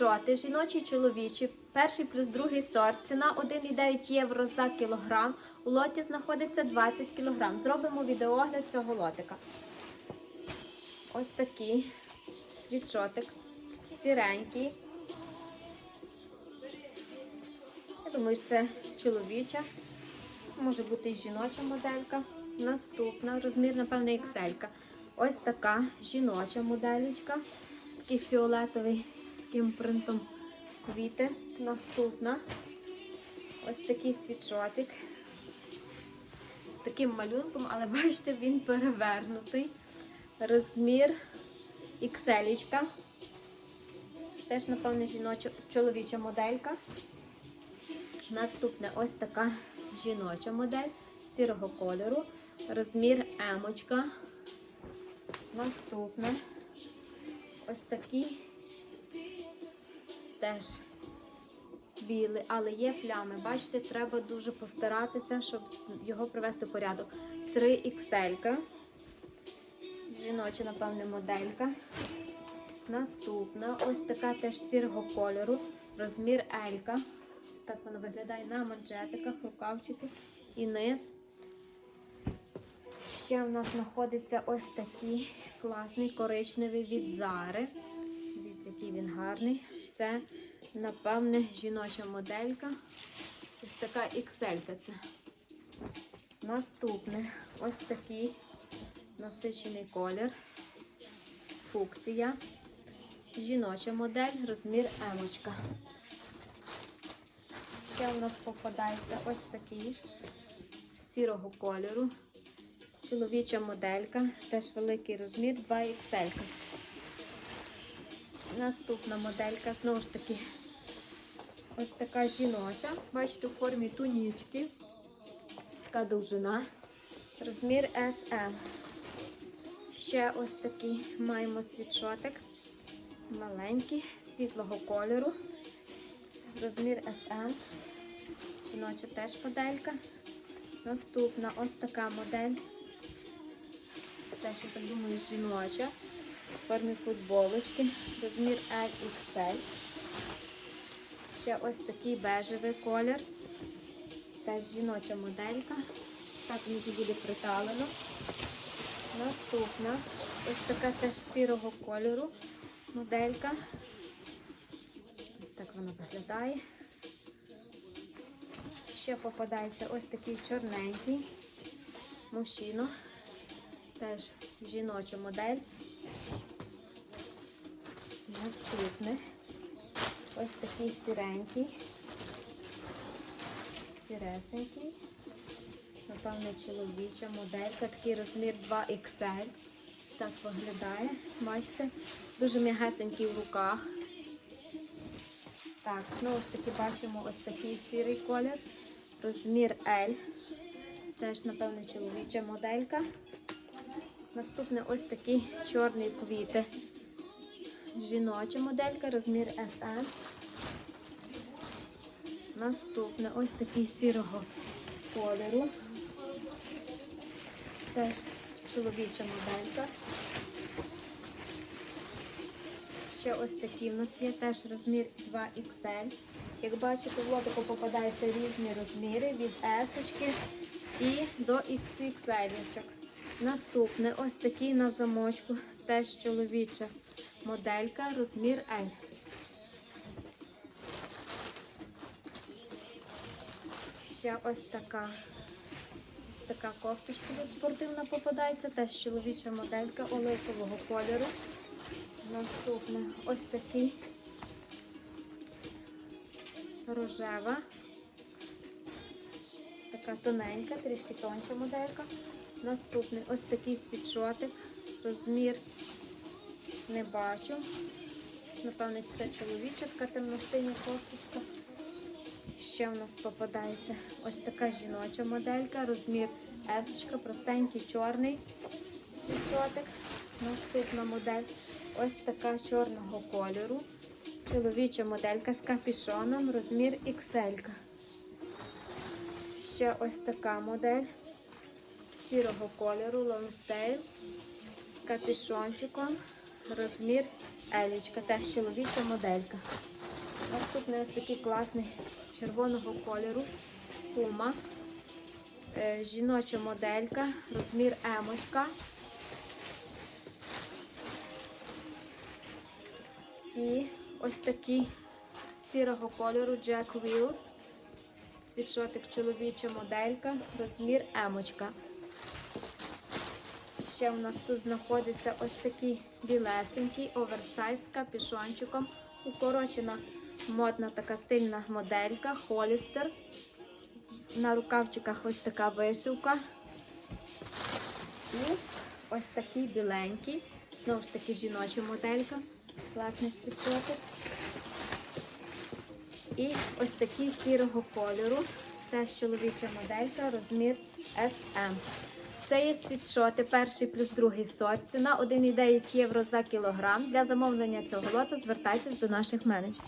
Світшоти, жіночі чоловічі, перший плюс другий сорт. Ціна 1,9 євро за кілограм. У лоті знаходиться 20 кілограм. Зробимо відеогляд цього лотика. Ось такий світшотик, сіренький. Я думаю, що це чоловіча, може бути і жіноча моделька. Наступна, розмір, напевно, XL. Ось така жіноча моделька. Такий фіолетовий таким принтом квіти. Наступна. Ось такий світшотик. З таким малюнком, але бачите, він перевернутий. Розмір XL. Теж, напевно, жіноча чоловіча моделька. Наступне ось така жіноча модель сірого кольору. Розмір емочка. Наступне ось такий теж білий, але є плями. Бачите, треба дуже постаратися, щоб його привести в порядок. 3 XL. Жіноча, напевне, моделька. Наступна ось така теж сірого кольору. Розмір Елька. Так вона виглядає на манжетиках, рукавчики і низ. Ще в нас знаходиться ось такий класний коричневий від Зари. Дивіться, який він гарний. Це, напевне, жіноча моделька. Ось така XL це. Наступне ось такий насичений колір. Фуксія. Жіноча модель, розмір емочка. Ще у нас попадається ось такий сірого кольору. Чоловіча моделька, теж великий розмір 2XL. Наступна моделька, знову ж таки, ось така жіноча. Бачите, у формі тунічки. Ось така довжина. Розмір SM. Ще ось такий маємо світшотик. Маленький, світлого кольору. Розмір SM. Жіноча теж моделька. Наступна ось така модель. Теж, я так думаю, жіноча. В формі футболочки. Розмір LXL. Ще ось такий бежевий колір. Теж жіноча моделька. Так мені буде приталено. Наступна. Ось така теж сірого кольору. Моделька. Ось так вона виглядає. Ще попадається ось такий чорненький мужчина. Теж жіноча модель. Наступне. Ось такий сіренький. Сіресенький. Напевно, чоловіча моделька. Такий розмір 2XL. Ось так виглядає. Бачите? Дуже м'ягесенький в руках. Так, знову ж таки бачимо ось такий сірий колір. Розмір L. Теж, напевно, чоловіча моделька. Наступне ось такі чорні квіти. Жіноча моделька, розмір SM. Наступне ось такий сірого кольору. Теж чоловіча моделька. Ще ось такі в нас є теж розмір 2XL. Як бачите, в лотику попадаються різні розміри від S і до XXL. Наступне ось такий на замочку, теж чоловіча моделька, розмір L. Ще ось така. Ось така кофточка спортивна попадається, теж чоловіча моделька оливкового кольору. Наступне ось такий рожева. Така тоненька, трішки тонша моделька. Наступний ось такий світшотик. Розмір не бачу. Напевно, це чоловіча така темно-синя кофточка. Ще в нас попадається ось така жіноча моделька, розмір S, простенький чорний світшотик. Наступна модель ось така чорного кольору. Чоловіча моделька з капішоном, розмір XL. Ще ось така модель сірого кольору, лонгстейл з капішончиком, розмір Елічка, теж чоловіча моделька. Наступний ось такий класний червоного кольору. Пума. Е, Жіноча моделька, розмір емочка. І ось такий сірого кольору Jack Wheels. Світшотик чоловіча моделька, розмір емочка. Ще у нас тут знаходиться ось такий білесенький оверсайз з капюшончиком. Укорочена модна така стильна моделька, холістер. На рукавчиках ось така вишивка. І ось такий біленький. Знову ж таки жіноча моделька. Класний світшотик. І ось такий сірого кольору. Теж чоловіча моделька, розмір SM. Це є світшоти, перший плюс другий сорт. Ціна 1,9 євро за кілограм. Для замовлення цього лота звертайтесь до наших менеджерів.